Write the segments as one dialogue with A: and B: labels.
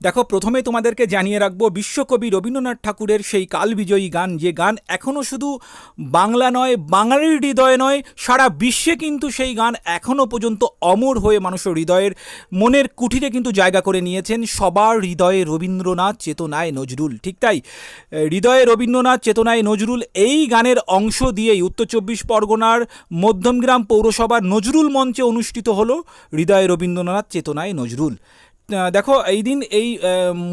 A: দেখো, প্রথমে তোমাদেরকে জানিয়ে রাখব, বিশ্বকবি রবীন্দ্রনাথ ঠাকুরের সেই কালবিজয়ী গান। যে গান এখনও শুধু বাংলা নয়, বাঙালির হৃদয়ে নয়, সারা বিশ্বে কিন্তু সেই গান এখনও পর্যন্ত অমর হয়ে মানুষের হৃদয়ের মনের কুঠিরে কিন্তু জায়গা করে নিয়েছেন সবার হৃদয়ে রবীন্দ্রনাথ, চেতনায় নজরুল। ঠিক তাই, হৃদয়ে রবীন্দ্রনাথ, চেতনায় নজরুল এই গানের অংশ দিয়েই উত্তর চব্বিশ পরগনার মধ্যমগ্রাম পৌরসভার নজরুল মঞ্চে অনুষ্ঠিত হলো হৃদয়ে রবীন্দ্রনাথ, চেতনায় নজরুল। দেখো, এই দিন এই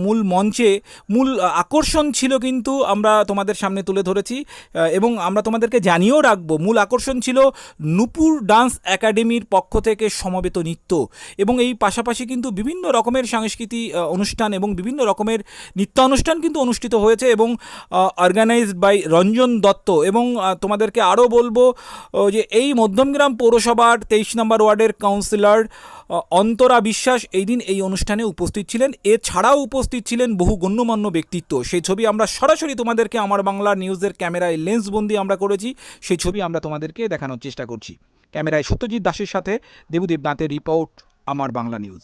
A: মূল মঞ্চে মূল আকর্ষণ ছিল কিন্তু আমরা তোমাদের সামনে তুলে ধরেছি এবং আমরা তোমাদেরকে জানিয়েও রাখব, মূল আকর্ষণ ছিল নুপুর ডান্স একাডেমির পক্ষ থেকে সমবেত নৃত্য, এবং এই পাশাপাশি কিন্তু বিভিন্ন রকমের সাংস্কৃতিক অনুষ্ঠান এবং বিভিন্ন রকমের নৃত্যানুষ্ঠান কিন্তু অনুষ্ঠিত হয়েছে, এবং অর্গানাইজড বাই রঞ্জন দত্ত, এবং তোমাদেরকে আরও বলব যে এই মধ্যমগ্রাম পৌরসভার তেইশ নম্বর ওয়ার্ডের কাউন্সিলর অন্তরা বিশ্বাস এই দিন এই অনুষ্ঠানে উপস্থিত ছিলেন। এছাড়াও উপস্থিত ছিলেন বহু গণ্যমান্য ব্যক্তিত্ব। সেই ছবি আমরা সরাসরি তোমাদেরকে আমার বাংলা নিউজের ক্যামেরায় লেন্সবন্দি আমরা করেছি। সেই ছবি আমরা তোমাদেরকে দেখানোর চেষ্টা করছি। ক্যামেরায় সত্যজিৎ দাসের সাথে দেবুদেব দাঁতের রিপোর্ট, আমার বাংলা নিউজ।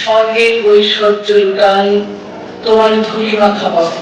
B: সঙ্গে ঐশ্বর্যকায় 또한 통일과 값없이